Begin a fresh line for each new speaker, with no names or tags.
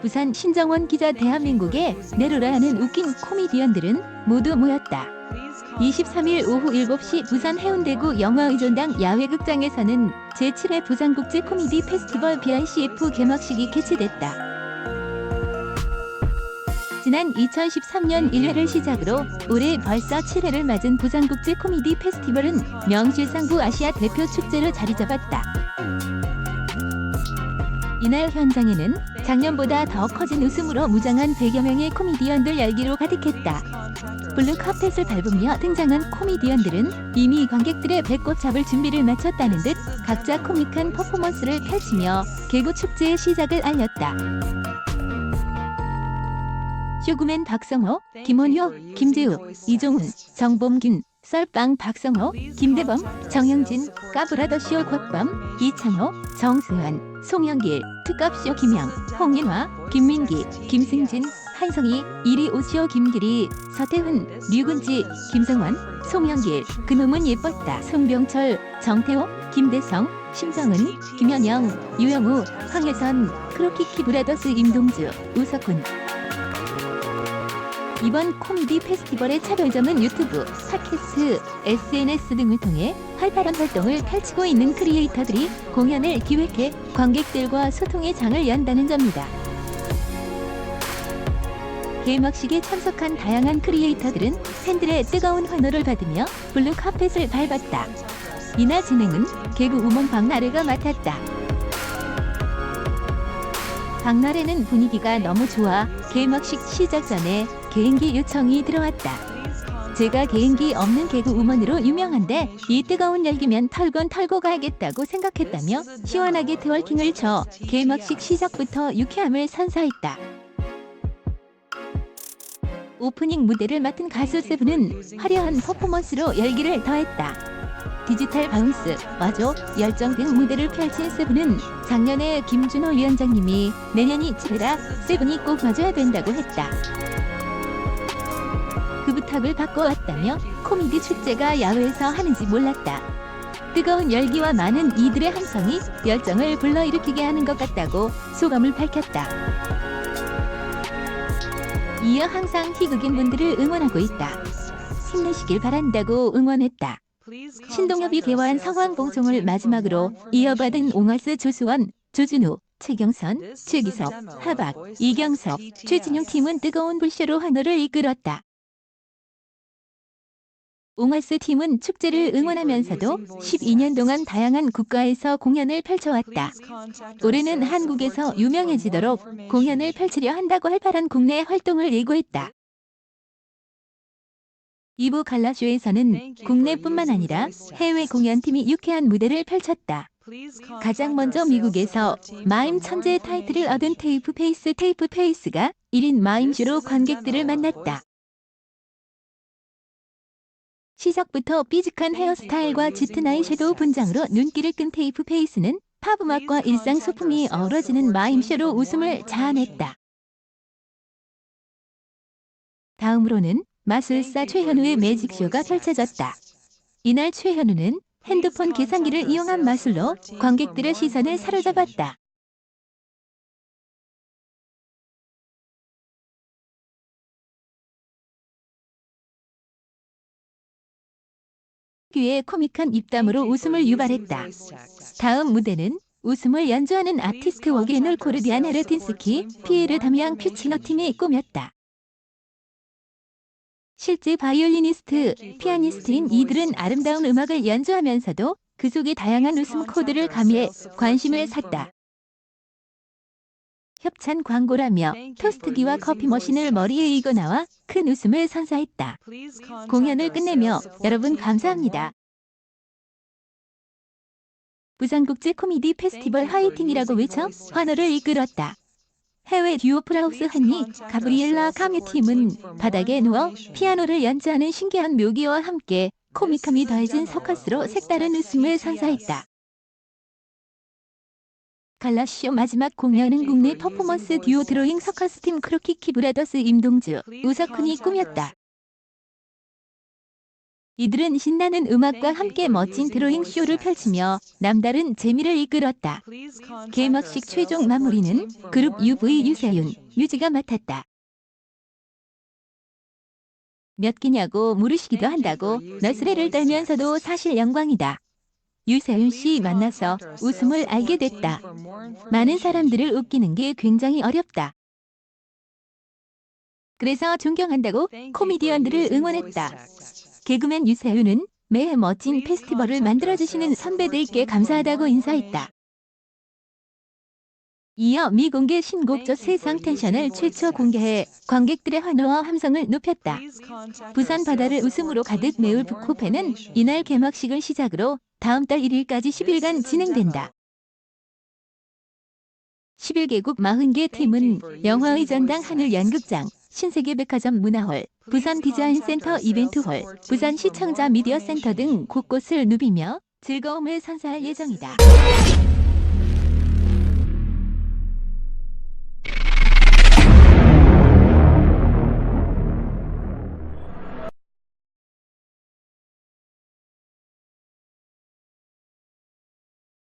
부산 신정원 기자 대한민국의 네로라는 웃긴 코미디언들은 모두 모였다. 23일 오후 7시 부산 해운대구 영화의존당 야외극장에서는 제7회 부산국제 코미디 페스티벌 BICF 개막식이 개최됐다. 지난 2013년 1회를 시작으로 올해 벌써 7회를 맞은 부산국제 코미디 페스티벌은 명실상부 아시아 대표 축제로 자리 잡았다. 이날 현장에는 작년보다 더 커진 웃음으로 무장한 100여 명의 코미디언들 열기로 가득했다. 블루 카펫을 밟으며 등장한 코미디언들은 이미 관객들의 배꼽 잡을 준비를 마쳤다는 듯 각자 코믹한 퍼포먼스를 펼치며 개구 축제의 시작을 알렸다. 쇼그맨 박성호, 김원효, 김재우, 이종훈, 정범균, 썰빵 박성호, 김대범, 정영진, 까브라더 쇼 곽범, 이창호, 정수환, 송영길, 특갑쇼 김영, 홍인화, 김민기, 김승진, 한성희, 이리오쇼 김기리, 서태훈, 류근지, 김성원, 송영길, 그놈은 예뻤다, 송병철, 정태호, 김대성, 심정은, 김현영, 유영우, 황혜선, 크로키키 브라더스 임동주, 우석훈. 이번 코미디 페스티벌의 차별점은 유튜브, 팟캐스트, SNS 등을 통해 활발한 활동을 펼치고 있는 크리에이터들이 공연을 기획해 관객들과 소통의 장을 연다는 점이다. 개막식에 참석한 다양한 크리에이터들은 팬들의 뜨거운 환호를 받으며 블루 카펫을 밟았다. 이날 진행은 개그 우먼 박나래가 맡았다. 박나래는 분위기가 너무 좋아 개막식 시작 전에 개인기 요청이 들어왔다. 제가 개인기 없는 개그 우먼으로 유명한데 이 뜨거운 열기면 털건 털고 가야겠다고 생각했다며 시원하게 트월킹을 쳐 개막식 시작부터 유쾌함을 선사했다. 오프닝 무대를 맡은 가수 세븐은 화려한 퍼포먼스로 열기를 더했다. 디지털 바운스, 와줘, 열정된 무대를 펼친 세븐은 작년에 김준호 위원장님이 내년이 7회라 세븐이 꼭 와줘야 된다고 했다. 그 부탁을 바꿔왔다며 코미디 축제가 야외에서 하는지 몰랐다. 뜨거운 열기와 많은 이들의 함성이 열정을 불러일으키게 하는 것 같다고 소감을 밝혔다. 이어 항상 희극인 분들을 응원하고 있다. 힘내시길 바란다고 응원했다. 신동엽이 개화한 상황 방송을 마지막으로 이어받은 옹알스 조수원, 조준우, 최경선, 최기석, 하박, 이경석, 최진용 팀은 뜨거운 불쇼로 환호를 이끌었다. 옹알스 팀은 축제를 응원하면서도 12년 동안 다양한 국가에서 공연을 펼쳐왔다. 올해는 한국에서 유명해지도록 공연을 펼치려 한다고 활발한 국내 활동을 예고했다. 2부 갈라쇼에서는 국내뿐만 아니라 해외 공연팀이 유쾌한 무대를 펼쳤다. 가장 먼저 미국에서 마임 천재의 타이틀을 얻은 테이프 페이스 테이프 페이스가 1인 마임쇼로 관객들을 만났다. 시작부터 삐직한 헤어스타일과 짙은 아이섀도우 분장으로 눈길을 끈 테이프 페이스는 팝 음악과 일상 소품이 어우러지는 마임쇼로 웃음을 자아냈다. 다음으로는 마술사 최현우의 매직쇼가 펼쳐졌다. 이날 최현우는 핸드폰 계산기를 이용한 마술로 관객들의 시선을 사로잡았다. 귀에 코믹한 입담으로 웃음을 유발했다. 다음 무대는 웃음을 연주하는 아티스트 워게놀 코르디안 헤르틴스키, 피에르 다미앙 퓨치노 팀이 꾸몄다. 실제 바이올리니스트, 피아니스트인 이들은 아름다운 음악을 연주하면서도 그 속에 다양한 웃음 코드를 가미해 관심을 샀다. 협찬 광고라며 토스트기와 커피 머신을 머리에 이고 나와 큰 웃음을 선사했다. 공연을 끝내며 여러분 감사합니다. 부산국제 코미디 페스티벌 화이팅이라고 외쳐 환호를 이끌었다. 해외 듀오 프라우스 한니 가브리엘라 카뮤 팀은 바닥에 누워 피아노를 연주하는 신기한 묘기와 함께 코믹함이 더해진 서커스로 색다른 웃음을 선사했다. 갈라쇼 마지막 공연은 국내 퍼포먼스 듀오 드로잉 서커스 팀 크로키키 브라더스 임동주, 우석훈이 꾸몄다. 이들은 신나는 음악과 함께 멋진 드로잉 쇼를 펼치며 남다른 재미를 이끌었다. 개막식 최종 마무리는 그룹 UV 유세윤, 뮤지가 맡았다. 몇 끼냐고 물으시기도 한다고 너스레를 떨면서도 사실 영광이다. 유세윤 씨 만나서 웃음을 알게 됐다. 많은 사람들을 웃기는 게 굉장히 어렵다. 그래서 존경한다고 코미디언들을 응원했다. 개그맨 유세윤은 매해 멋진 페스티벌을 만들어주시는 선배들께 감사하다고 인사했다. 이어 미공개 신곡 저 세상 텐션을 최초 공개해 관객들의 환호와 함성을 높였다. 부산 바다를 웃음으로 가득 메울 북코페는 이날 개막식을 시작으로 다음 달 1일까지 10일간 진행된다. 11개국 40개 팀은 영화의 전당 하늘 연극장, 신세계 백화점 문화홀, 부산 디자인 센터 이벤트홀, 부산 시청자 미디어 센터 등 곳곳을 누비며 즐거움을 선사할 예정이다.